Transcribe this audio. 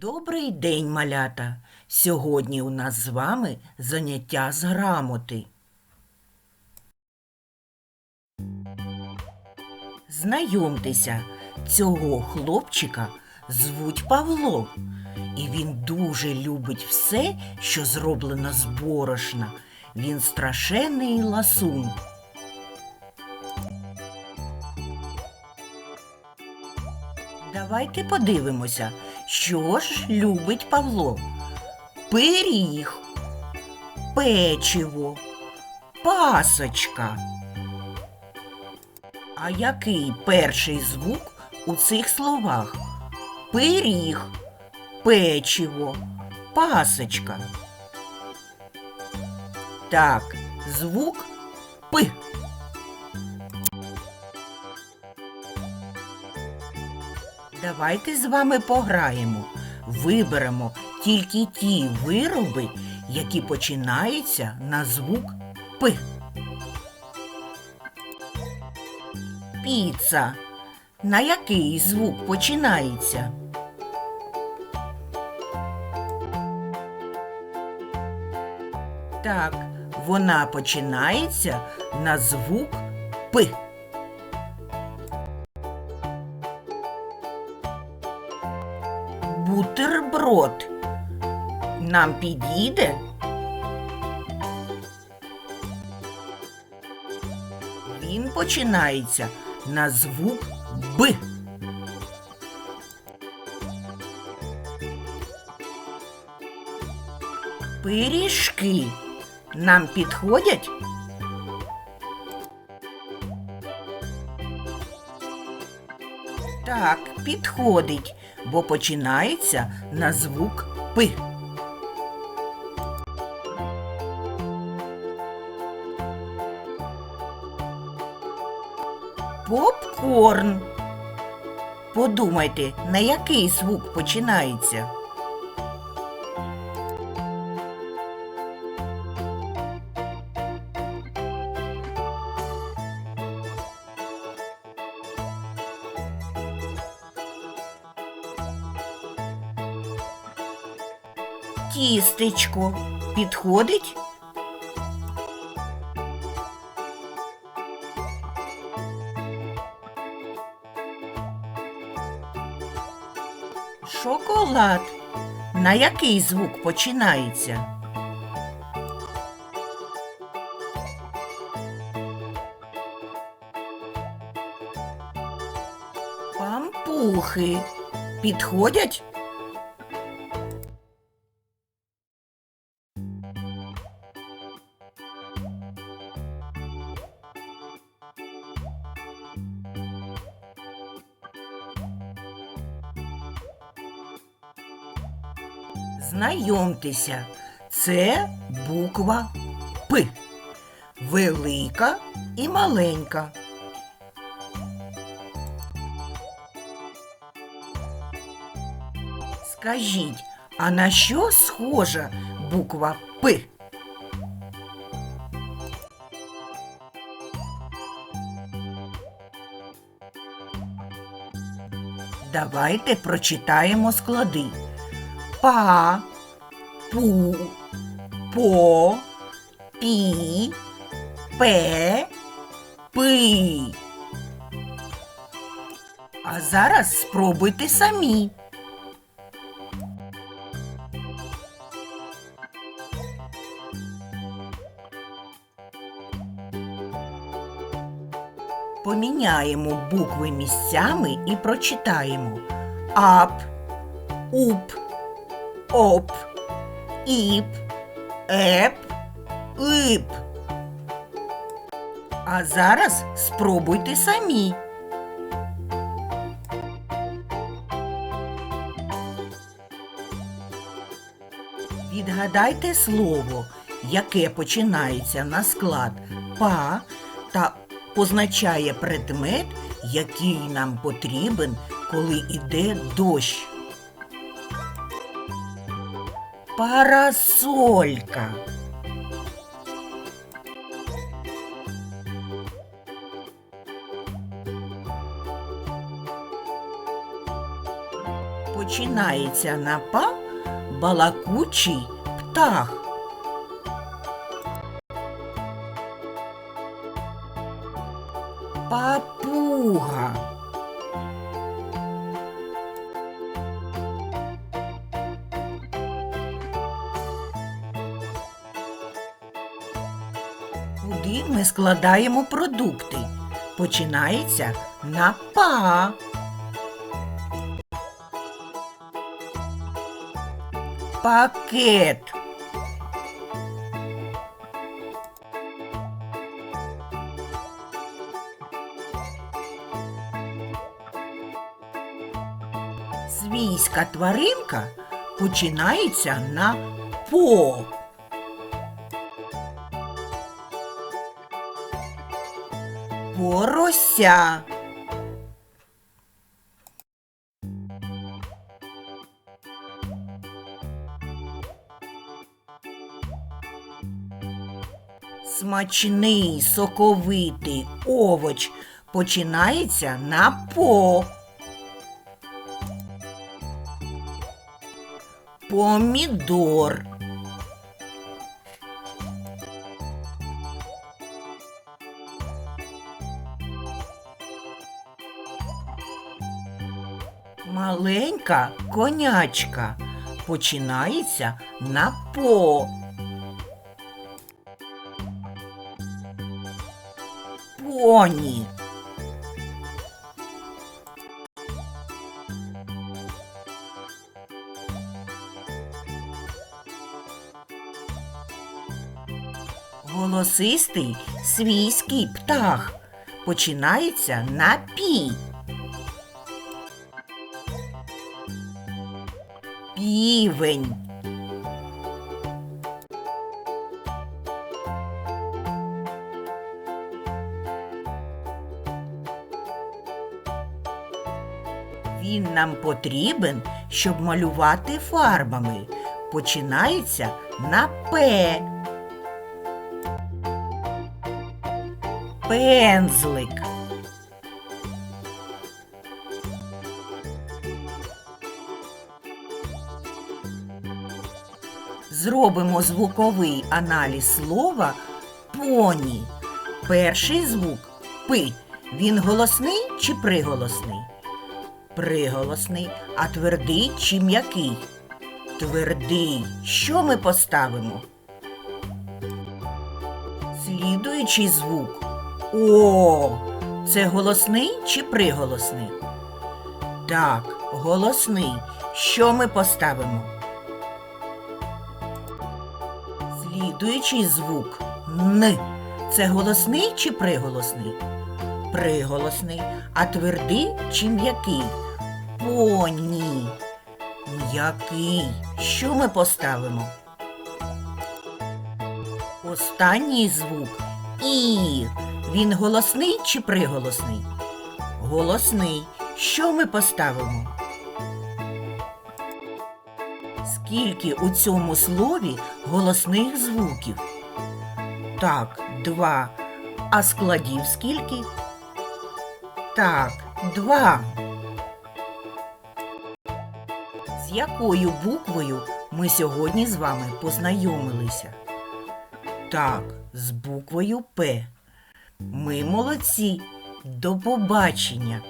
Добрий день, малята! Сьогодні у нас з вами заняття з грамоти. Знайомтеся, цього хлопчика звуть Павло, і він дуже любить все, що зроблено з борошна. Він страшенний ласун. Давайте подивимося, що ж любить Павло. Пиріг, печиво, пасочка. А який перший звук у цих словах? Пиріг, печиво, пасочка. Так, звук П. Давайте з вами пограємо. Виберемо тільки ті вироби, які починаються на звук П. Піца. На який звук починається? Так, вона починається на звук П. Бутерброд. Нам підійде? Він починається на звук Б. Пиріжки нам підходять? Так, підходить, бо починається на звук П. Попкорн. Подумайте, на який звук починається? Тістечко підходить? Шоколад. На який звук починається? Пампухи. Підходять? Знайомтеся, це буква П. Велика і маленька. Скажіть, а на що схожа буква П? Давайте прочитаємо склади. Па, по, пі, пе, пи. А зараз спробуйте самі. Поміняємо букви місцями і прочитаємо ап, уп, оп, іп, еп, ип. А зараз спробуйте самі. Відгадайте слово, яке починається на склад па та позначає предмет, який нам потрібен, коли іде дощ. Парасолька. починається на па балакучий птах? Папуга. Ми складаємо продукти? Починається на па. Пакет. Свійська тваринка починається на по. Порося. Смачний соковитий овоч починається на по. Помідор. Маленька конячка починається на по. Поні. Голосистий свійський птах починається на пі. Півень. Він нам потрібен, щоб малювати фарбами. Починається на П. Пензлик. Зробимо звуковий аналіз слова поні. Перший звук пи. Він голосний чи приголосний? Приголосний, а твердий чи м'який? Твердий. Що ми поставимо? Слідуючий звук О. Це голосний чи приголосний? Так, голосний. Що ми поставимо? Слідуючий звук Н. Це голосний чи приголосний? Приголосний. А твердий чи м'який? Поні. М'який. Що ми поставимо? Останній звук І. Він голосний чи приголосний? Голосний. Що ми поставимо? Скільки у цьому слові голосних звуків? Так, два. А складів скільки? Так, два. З якою буквою ми сьогодні з вами познайомилися? Так, з буквою П. Ми молодці. До побачення!